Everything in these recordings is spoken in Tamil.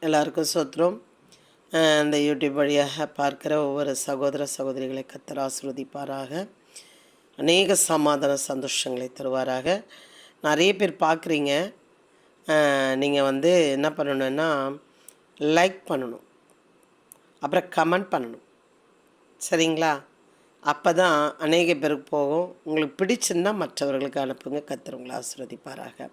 எல்லாருக்கும் சோத்திரம். இந்த யூடியூப் வழியாக பார்க்குற ஒவ்வொரு சகோதர சகோதரிகளை கத்தர் ஆசீர்வதிப்பாராக. அநேக சமாதான சந்தோஷங்களை தருவாராக. நிறைய பேர் பார்க்குறீங்க. நீங்கள் வந்து என்ன பண்ணணுன்னா லைக் பண்ணணும். அப்புறம் கமெண்ட் பண்ணணும். சரிங்களா? அப்போ தான் அநேக பேருக்கு போகும். உங்களுக்கு பிடிச்சிருந்தா மற்றவர்களுக்கு அனுப்புங்க. கத்துறவங்களை உங்களை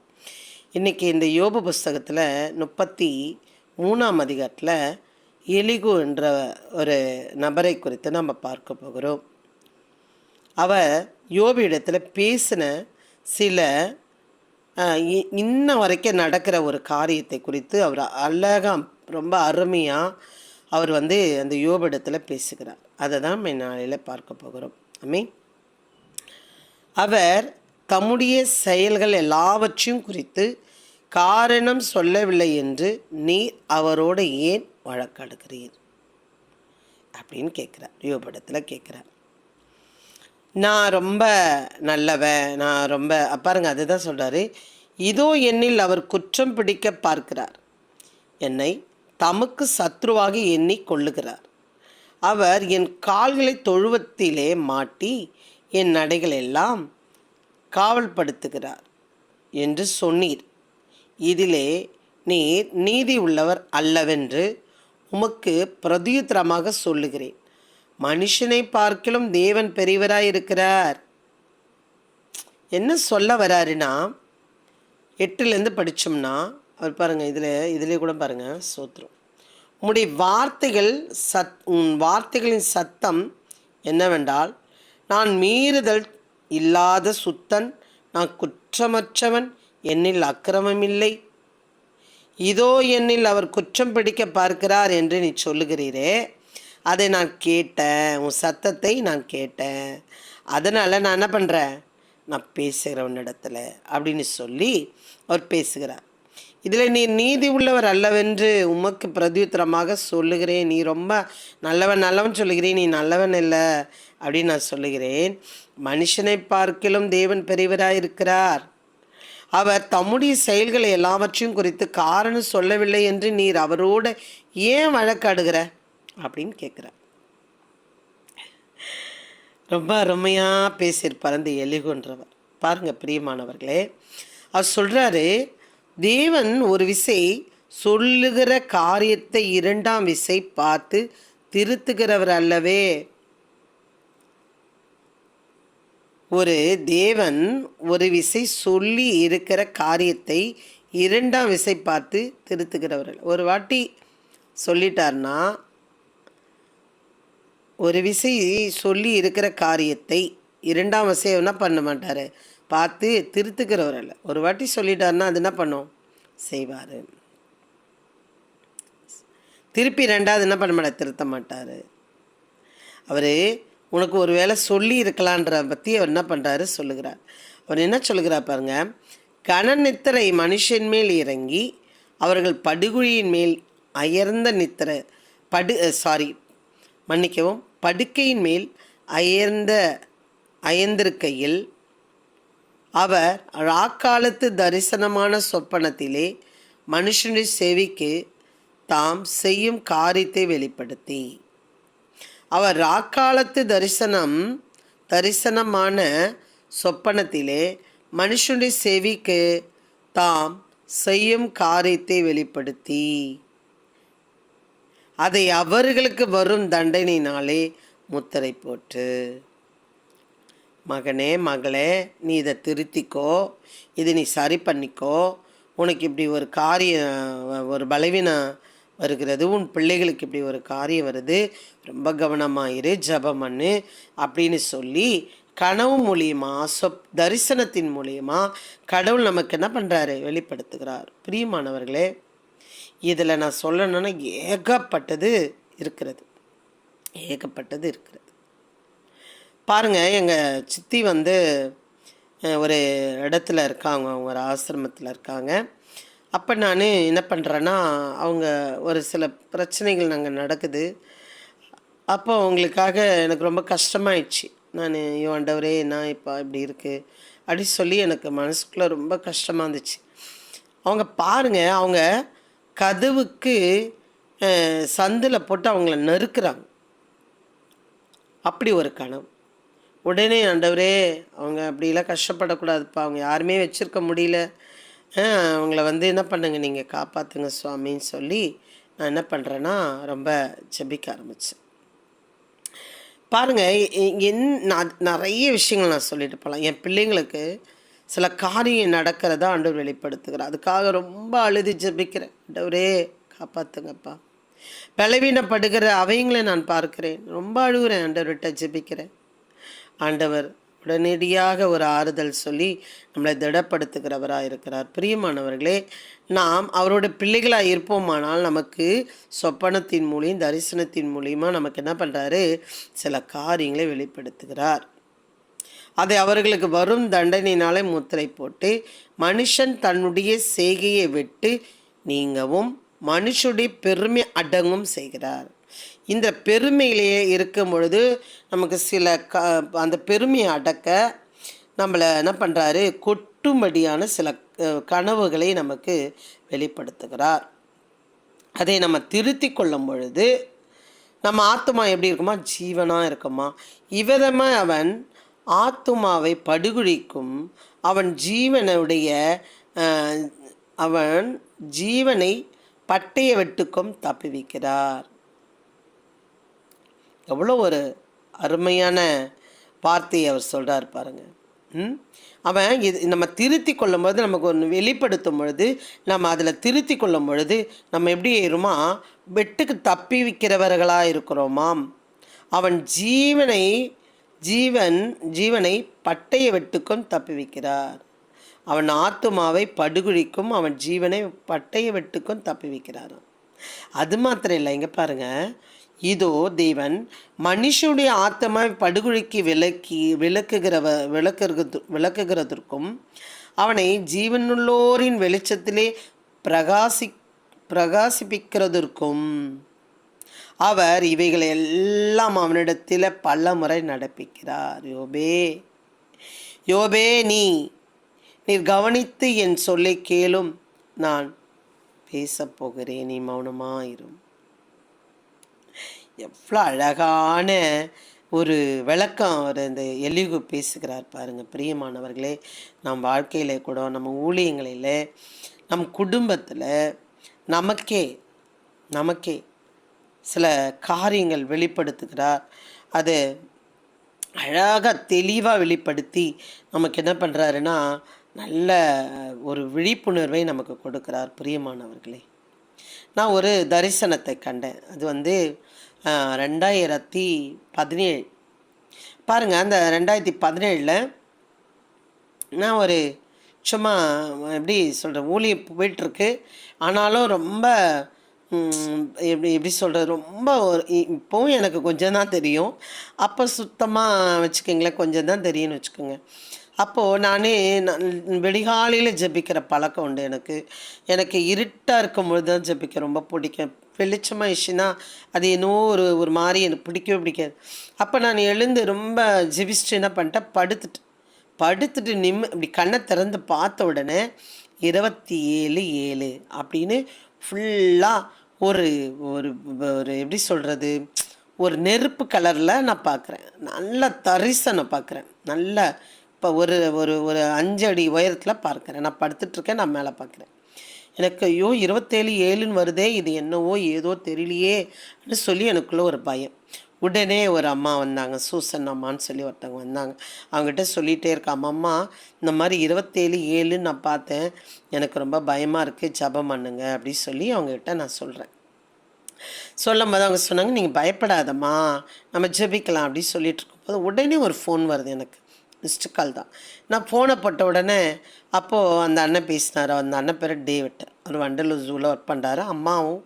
இன்றைக்கி இந்த யோப புஸ்தகத்தில் முப்பத்தி மூணாம் அதிகாரத்தில் எலிகு என்ற ஒரு நபரை குறித்து நம்ம பார்க்க போகிறோம். அவர் யோபி இடத்துல பேசின சில இ- இன்ன வரைக்கும் நடக்கிற ஒரு காரியத்தை குறித்து அவர் அழகா ரொம்ப அருமையாக அவர் வந்து அந்த யோபு பேசுகிறார். அதை தான் நம்ம நாளையில் பார்க்க போகிறோம். ஐ அவர் தம்முடைய செயல்கள் எல்லாவற்றையும் குறித்து காரணம் சொல்லவில்லை என்று நீர் அவரோடு ஏன் வழக்காடுகிறீர்? அப்படின்னு கேட்குறார். யோபடத்தில் கேட்குறார். நான் ரொம்ப நல்லவன் நான் ரொம்ப பாருங்க அதுதான் சொல்கிறாரு இதோ என்னில் அவர் குற்றம் பிடிக்க பார்க்கிறார். என்னை தமக்கு சத்ருவாக எண்ணி கொள்ளுகிறார். அவர் என் கால்களை தொழுவத்திலே மாட்டி என் நடைகள் எல்லாம் காவல்படுத்துகிறார் என்று சொன்னீர். இதிலே நீர் நீதி உள்ளவர் அல்லவென்று உமக்கு பிரதியுத்தரமாக சொல்லுகிறேன். மனுஷனை பார்க்கிலும் தேவன் பெரியவராய் இருக்கிறார் என்ன சொல்ல வராருன்னா எட்டுலேருந்து படித்தோம்னா அவர் பாருங்கள் இதில் இதிலே கூட பாருங்கள் சோத்திரம். உம்முடைய வார்த்தைகள் சத் உன் வார்த்தைகளின் சத்தம் என்னவென்றால் நான் மீறுதல் இல்லாத சுத்தன் நான் குற்றமற்றவன் என்னில் அக்கிரமமில்லை. இதோ என்னில் அவர் குற்றம் பிடிக்க பார்க்கிறார் என்று நீ சொல்லுகிறீரே. அதை நான் கேட்டேன். உன் சத்தத்தை நான் கேட்டேன். அதனால் நான் என்ன பண்ணுறேன் நான் பேசுகிறேன் உன்னிடத்துல அப்படின்னு சொல்லி அவர் பேசுகிறார். இதில் நீ நீதி உள்ளவர் அல்லவென்று உமக்கு பிரதியுத்தரமாக சொல்லுகிறேன். நீ ரொம்ப நல்லவன் நல்லவன் சொல்லுகிறேன். நீ நல்லவன் இல்லை அப்படின்னு நான் சொல்லுகிறேன். மனுஷனை பார்க்கிலும் தேவன் பெரியவராக இருக்கிறார் அவர் தம்முடைய செயல்களை எல்லாவற்றையும் குறித்து காரணம் சொல்லவில்லை என்று நீர் அவரோட ஏன் வழக்காடுகிற? அப்படின்னு கேட்குறார். ரொம்ப அருமையாக பேசியிருப்பார் அந்த எலிகுன்றவர். பாருங்கள் பிரியமானவர்களே அவர் சொல்கிறாரு தேவன் ஒரு விசை சொல்லுகிற காரியத்தை இரண்டாம் விசை பார்த்து திருத்துகிறவர் அல்லவே. ஒரு தேவன் ஒரு விசை சொல்லி இருக்கிற காரியத்தை இரண்டாம் விசை பார்த்து திருத்துகிறவர்கள். ஒரு வாட்டி சொல்லிட்டார்னா ஒரு விசை சொல்லி இருக்கிற காரியத்தை இரண்டாம் விசை என்ன பண்ண மாட்டார்? பார்த்து திருத்துக்கிறவர்கள் ஒரு வாட்டி சொல்லிட்டாருன்னா அது என்ன பண்ணும்? செய்வார். திருப்பி ரெண்டாவது என்ன பண்ண மாட்டார்? திருத்த மாட்டார். அவர் உனக்கு ஒரு வேளை சொல்லி இருக்கலான்ற பற்றி அவர் என்ன பண்ணுறாரு சொல்லுகிறார். அவர் என்ன சொல்லுகிறார் பாருங்க கனநித்திரை மனுஷன் மேல் இறங்கி அவர்கள் படுகுழியின் மேல் அயர்ந்த நித்திரை படு சாரி மன்னிக்கவும் படுக்கையின் மேல் அயர்ந்த அயர்ந்திருக்கையில் அவர் ராக்காலத்து தரிசனமான சொப்பனத்திலே மனுஷனை செவிக்கு தாம் செய்யும் காரியத்தை வெளிப்படுத்தி. அவர் ராக்காலத்து தரிசனம் தரிசனமான சொப்பனத்திலே மனுஷனுடைய செவிக்கு தாம் செய்யும் காரியத்தை வெளிப்படுத்தி. அதை அவர்களுக்கு வரும் தண்டனையினாலே முத்திரை போட்டு. மகனே மகளே நீ இதை திருத்திக்கோ இதை நீ சரி பண்ணிக்கோ. உனக்கு இப்படி ஒரு காரியம் ஒரு பலவீனம் வருகிறது. உன் பிள்ளைகளுக்கு இப்படி ஒரு காரியம் வருது. ரொம்ப கவனமாயிரு ஜெபம் பண்ணு அப்படின்னு சொல்லி கனவு மூலியமா சொப் தரிசனத்தின் மூலியமா கடவுள் நமக்கு என்ன பண்ணுறாரு வெளிப்படுத்துகிறார். பிரியமானவர்களே இதில் நான் சொல்லணும்னா ஏகப்பட்டது இருக்கிறது. ஏகப்பட்டது இருக்கிறது. பாருங்கள் எங்கள் சித்தி வந்து ஒரு இடத்துல இருக்காங்க. அவங்க ஒரு ஆசிரமத்தில் இருக்காங்க. அப்போ நான் என்ன பண்ணுறேன்னா அவங்க ஒரு சில பிரச்சனைகள் நாங்கள் நடக்குது. அப்போ அவங்களுக்காக எனக்கு ரொம்ப கஷ்டமாயிடுச்சு. நான் ஆண்டவரே நான் இப்போ இப்படி இருக்குது அப்படி சொல்லி எனக்கு மனசுக்குள்ளே ரொம்ப கஷ்டமாக இருந்துச்சு. அவங்க பாருங்கள் அவங்க கதவுக்கு சந்தில் போட்டு அவங்கள நறுக்கிறாங்க. அப்படி ஒரு கனவு. உடனே ஆண்டவரே அவங்க அப்படிலாம் கஷ்டப்படக்கூடாதுப்பா. அவங்க யாருமே வச்சுருக்க முடியல. அவங்கள வந்து என்ன பண்ணுங்க நீங்கள் காப்பாற்றுங்க சுவாமின்னு சொல்லி நான் என்ன பண்ணுறேன்னா ரொம்ப ஜெபிக்க ஆரம்பித்தேன் பாருங்கள் என் நான் நிறைய விஷயங்கள் நான் சொல்லிட்டு போகலாம் என் பிள்ளைங்களுக்கு சில காரியம் நடக்கிறதா ஆண்டவர் வெளிப்படுத்துகிறேன் அதுக்காக ரொம்ப அழுது ஜெபிக்கிறேன். ஆண்டவரே காப்பாற்றுங்கப்பா பலவீனப்படுகிற அவைங்களை நான் பார்க்கிறேன். ரொம்ப அழுகுறேன் ஆண்டவர்கிட்ட ஜெபிக்கிறேன். ஆண்டவர் உடனடியாக ஒரு ஆறுதல் சொல்லி நம்மளை திடப்படுத்துகிறவராக இருக்கிறார். பிரியமானவர்களே நாம் அவரோட பிள்ளைகளாக இருப்போமானால் நமக்கு சொப்பனத்தின் மூலியம் தரிசனத்தின் மூலியமாக நமக்கு என்ன பண்ணுறாரு சில காரியங்களை வெளிப்படுத்துகிறார். அதை அவர்களுக்கு வரும் தண்டனையினாலே முத்திரை போட்டு மனுஷன் தன்னுடைய செய்கையை விட்டு நீங்கவும் மனுஷுடைய பெருமை அடங்கும் செய்கிறார். இந்த பெருமையிலேயே இருக்கும் பொழுது நமக்கு சில க அந்த பெருமையை அடக்க நம்மளை என்ன பண்ணுறாரு கொட்டும்படியான சில கனவுகளை நமக்கு வெளிப்படுத்துகிறார். அதை நம்ம திருத்தி கொள்ளும் பொழுது நம்ம ஆத்துமா எப்படி இருக்குமா? ஜீவனாக இருக்குமா? இவ்விதமாக அவன் ஆத்துமாவை படுகுழிக்கும் அவன் ஜீவனுடைய அவன் ஜீவனை பட்டய வெட்டுக்கும் தப்புவிக்கிறார் எவ்வளோ ஒரு அருமையான வார்த்தையை அவர் சொல்கிறார் பாருங்க. ம்? அவன் இது நம்ம திருத்தி கொள்ளும் பொழுது நமக்கு ஒன்று வெளிப்படுத்தும் பொழுது நம்ம அதில் திருத்தி கொள்ளும் பொழுது நம்ம எப்படி ஏறுமா? வெட்டுக்கு தப்பி விற்கிறவர்களாக இருக்கிறோமாம். அவன் ஜீவனை ஜீவன் ஜீவனை பட்டைய வெட்டுக்கும் தப்பி வைக்கிறார். அவன் ஆத்துமாவை படுகுழிக்கும் அவன் ஜீவனை பட்டய வெட்டுக்கும் தப்பி வைக்கிறாராம். அது மாத்திரம் இல்லை இங்கே பாருங்க. இதோ தேவன் மனுஷனுடைய ஆத்தமா படுகொலைக்கு விளக்கி விளக்குகிறவ விளக்குகிறது விளக்குகிறதற்கும் அவனை ஜீவனுள்ளோரின் வெளிச்சத்திலே பிரகாசி பிரகாசிப்பிக்கிறதற்கும் அவர் இவைகளை எல்லாம் அவனிடத்தில் பல முறை நடப்பிக்கிறார். யோபே யோபே நீ நீர் கவனித்து என் சொல்லை கேளும். நான் பேசப்போகிறேன் நீ மௌனமாயிரும். எவ்வளோ அழகான ஒரு விளக்கம் அவர் இந்த எலிகு பேசுகிறார் பாருங்கள் பிரியமானவர்களே நம் வாழ்க்கையில் கூட நம்ம ஊழியங்களில் நம் குடும்பத்தில் நமக்கே நமக்கே சில காரியங்கள் வெளிப்படுத்துகிறார். அது அழகாக தெளிவாக வெளிப்படுத்தி நமக்கு என்ன பண்ணுறாருன்னா நல்ல ஒரு விழிப்புணர்வை நமக்கு கொடுக்கிறார் பிரியமானவர்களே. நான் ஒரு தரிசனத்தை கண்டேன். அது வந்து ரெண்டாயிரத்தி பதினேழு. பாருங்கள் அந்த ரெண்டாயிரத்தி பதினேழில் நான் ஒரு சும்மா எப்படி சொல்கிறேன் ஊழிய போயிட்டுருக்கு. ஆனாலும் ரொம்ப எப்படி எப்படி சொல்கிறது ரொம்ப ஒரு இப்போவும் எனக்கு கொஞ்சம் தான் தெரியும். அப்போ சுத்தமாக வச்சுக்கோங்களேன் கொஞ்சம் தான் தெரியும்னு வச்சுக்கோங்க. அப்போது நானே நான் வெடிகாலையில் ஜெபிக்கிற பழக்கம் உண்டு எனக்கு. எனக்கு இருட்டாக இருக்கும்பொழுது தான் ஜெபிக்க ரொம்ப பிடிக்கும். வெளிச்சமாயிடுச்சுன்னா அது என்னவோ ஒரு ஒரு மாதிரி எனக்கு பிடிக்கவே பிடிக்காது. அப்போ நான் எழுந்து ரொம்ப ஜெபிச்சுட்டு என்ன பண்ணிட்டேன்? படுத்துட்டு படுத்துட்டு நிம் இப்படி கண்ணை திறந்து பார்த்த உடனே இருபத்தி ஏழு ஏழு அப்படின்னு ஃபுல்லாக ஒரு ஒரு ஒரு எப்படி சொல்கிறது ஒரு நெருப்பு கலரில் நான் பார்க்குறேன். நல்ல தரிசனம் பார்க்குறேன். நல்ல இப்போ ஒரு ஒரு ஒரு அஞ்சு அடி உயரத்தில் பார்க்குறேன். நான் படுத்துட்ருக்கேன் நான் மேலே பார்க்குறேன். எனக்கு ஐயோ இருபத்தேழு ஏழுன்னு வருதே இது என்னவோ ஏதோ தெரியலையேன்னு சொல்லி எனக்குள்ளே ஒரு பயம். உடனே ஒரு அம்மா வந்தாங்க சூசன் அம்மான்னு சொல்லி ஒருத்தவங்க வந்தாங்க. அவங்ககிட்ட சொல்லிகிட்டே இருக்காம் அம்மா இந்த மாதிரி இருபத்தேழு ஏழுன்னு நான் பார்த்தேன். எனக்கு ரொம்ப பயமாக இருக்குது ஜெபம் பண்ணுங்க அப்படின்னு சொல்லி அவங்ககிட்ட நான் சொல்கிறேன் சொல்லும் போது அவங்க சொன்னாங்க நீங்கள் பயப்படாதம்மா நம்ம ஜெபிக்கலாம் அப்படின்னு சொல்லிட்டு இருக்கும்போது உடனே ஒரு ஃபோன் வருது எனக்கு. மிஸ்டு கால் தான். நான் ஃபோனை போட்ட உடனே அப்போது அந்த அண்ணன் பேசினார். அந்த அண்ணன் பேர் டேவிட். அவர் வண்டலூர் ஜூவில் ஒர்க் பண்ணுறாரு அம்மாவும்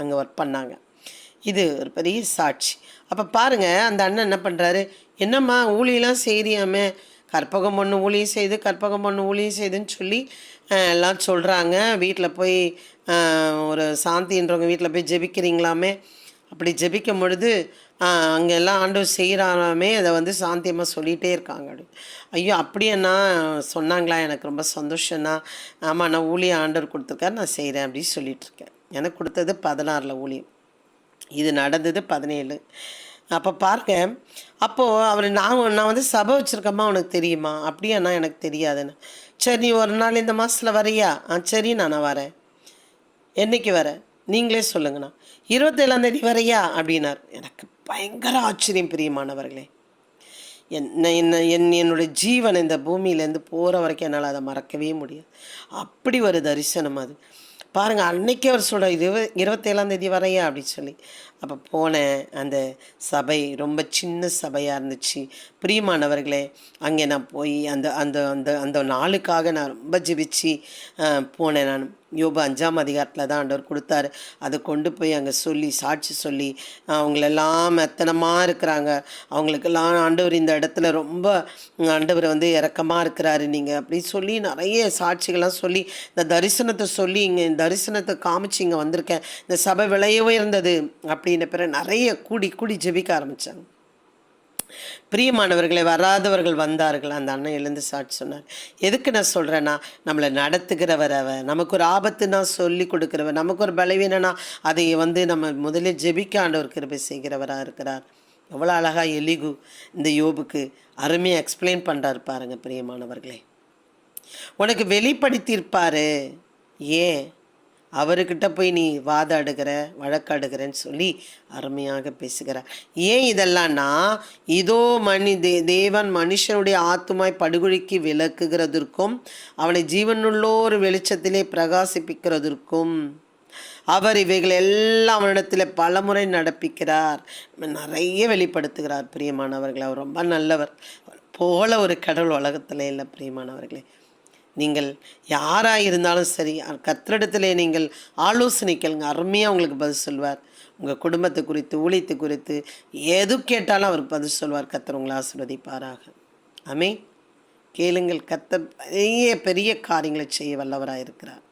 அங்கே ஒர்க் பண்ணாங்க. இது ஒரு பெரிய சாட்சி. அப்போ பாருங்கள் அந்த அண்ணன் என்ன பண்ணுறாரு என்னம்மா ஊழியெல்லாம் செய்தியாமே கற்பகம் பொண்ணு ஊழியம் செய்து கற்பகம் பொண்ணு ஊழியம் செய்துன்னு சொல்லி எல்லாம் சொல்கிறாங்க வீட்டில் போய் ஒரு சாந்தின்றவங்க வீட்டில் போய் ஜெபிக்கிறீங்களாமே? அப்படி ஜெபிக்கும் பொழுது அங்கே எல்லாம் ஆண்டவர் செய்கிறாராமே அதை வந்து சாந்தியமாக சொல்லிகிட்டே இருக்காங்க. அப்படி ஐயோ அப்படியேண்ணா சொன்னாங்களா? எனக்கு ரொம்ப சந்தோஷம்ண்ணா ஆமாம் நான் ஊழியம் ஆண்டவர் கொடுத்துருக்காரு நான் செய்கிறேன் அப்படின்னு சொல்லிகிட்ருக்கேன் எனக்கு கொடுத்தது பதினாறில் ஊழியம். இது நடந்தது பதினேழு. அப்போ பார்க்க அப்போது அவர் நான் நான் வந்து சபை வச்சுருக்கம்மா உனக்கு தெரியுமா? அப்படியாண்ணா எனக்கு தெரியாதுன்னு. சரி நீ ஒரு நாள் இந்த மாதத்தில் வரியா? ஆ சரி நான் வரேன். என்னைக்கு வரேன் நீங்களே சொல்லுங்கண்ணா. இருபத்தேழாந்தேதி வரையா? அப்படின்னார். எனக்கு பயங்கர ஆச்சரியம் பிரியமானவர்களே. என்ன என்ன என் என்னுடைய ஜீவன் இந்த பூமியிலேருந்து போகிற வரைக்கும் என்னால் அதை மறக்கவே முடியாது. அப்படி ஒரு தரிசனம் அது. பாருங்கள் அன்னைக்கே அவர் சொல்கிறார் இருபது இருபத்தேழாம் தேதி வரையா அப்படின்னு சொல்லி. அப்போ போனேன் அந்த சபை ரொம்ப சின்ன சபையாக இருந்துச்சு. பிரியமானவர்களே அங்கே நான் போய் அந்த அந்த அந்த அந்த நாளுக்காக நான் ரொம்ப ஜெபிச்சு போனேன் நான். யோபு அஞ்சாம் அதிகாரத்தில் தான் ஆண்டவர் கொடுத்தாரு. அதை கொண்டு போய் அங்கே சொல்லி சாட்சி சொல்லி அவங்களெல்லாம் மெத்தனமாக இருக்கிறாங்க. அவங்களுக்கெல்லாம் ஆண்டவர் இந்த இடத்துல ரொம்ப ஆண்டவர் வந்து இறக்கமாக இருக்கிறாரு நீங்கள் அப்படி சொல்லி நிறைய சாட்சிகள்லாம் சொல்லி இந்த தரிசனத்தை சொல்லி இங்கே தரிசனத்தை காமிச்சு இங்கே வந்திருக்கேன். இந்த சபை விளையவே இருந்தது அப்படி அப்படின்ன பிறகு நிறைய கூடி கூடி ஜெபிக்க ஆரம்பித்தாங்க பிரியமானவர்களை வராதவர்கள் வந்தார்கள். அந்த அண்ணன் எழுந்து சாட்சி சொன்னார். எதுக்கு நான் சொல்கிறேன்னா நம்மளை நடத்துகிறவர் அவர் நமக்கு ஒரு ஆபத்து நான் சொல்லி கொடுக்குறவர். நமக்கு ஒரு பலவீனனா அதை வந்து நம்ம முதலில் ஜெபிக்க ஆண்டவர் கிருபை செய்கிறவராக இருக்கிறார். எவ்வளோ அழகாக எலிகு இந்த யோபுக்கு அருமையாக எக்ஸ்பிளைன் பண்ணுறாரு பாருங்க பிரியமானவர்களே. உனக்கு வெளிப்படுத்தியிருப்பார். ஏன்? அவர்கிட்ட போய் நீ வாதாடுகிற வழக்காடுகிறன்னு சொல்லி அருமையாக பேசுகிறார். ஏன் இதெல்லாம்னா இதோ மணி தே தேவன் மனுஷனுடைய ஆத்துமாய் படுகொழிக்கு விளக்குகிறதற்கும் அவனை ஜீவனுள்ளோர் வெளிச்சத்திலே பிரகாசிப்பிக்கிறதற்கும் அவர் இவைகள் எல்லாம் அவனிடத்தில் பலமுறை நடப்பிக்கிறார். நிறைய வெளிப்படுத்துகிறார் பிரியமானவர்களே. அவர் ரொம்ப நல்லவர். போல ஒரு கடவுள் உலகத்தில் இல்லை பிரியமானவர்களே. நீங்கள் யாராக இருந்தாலும் சரி கத்திரிடத்திலே நீங்கள் ஆலோசனை கேளுங்க அருமையாக உங்களுக்கு பதில் சொல்வார். உங்கள் குடும்பத்தை குறித்து ஊழியத்தை குறித்து எது கேட்டாலும் அவர் பதில் சொல்வார். கத்தர் உங்களை ஆசிர்வதிப்பாராக. அமே கேளுங்கள் கத்தர் பெரிய பெரிய காரியங்களை செய்ய வல்லவராக இருக்கிறார்.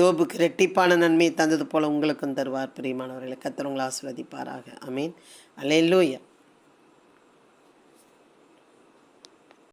யோபுக்கு ரெட்டிப்பான நன்மையை தந்தது போல் உங்களுக்கும் தருவார் பிரியமானவர்களை. கத்தர் உங்களை ஆசிர்வதிப்பாராக. அமீன் அல்லேலூயா.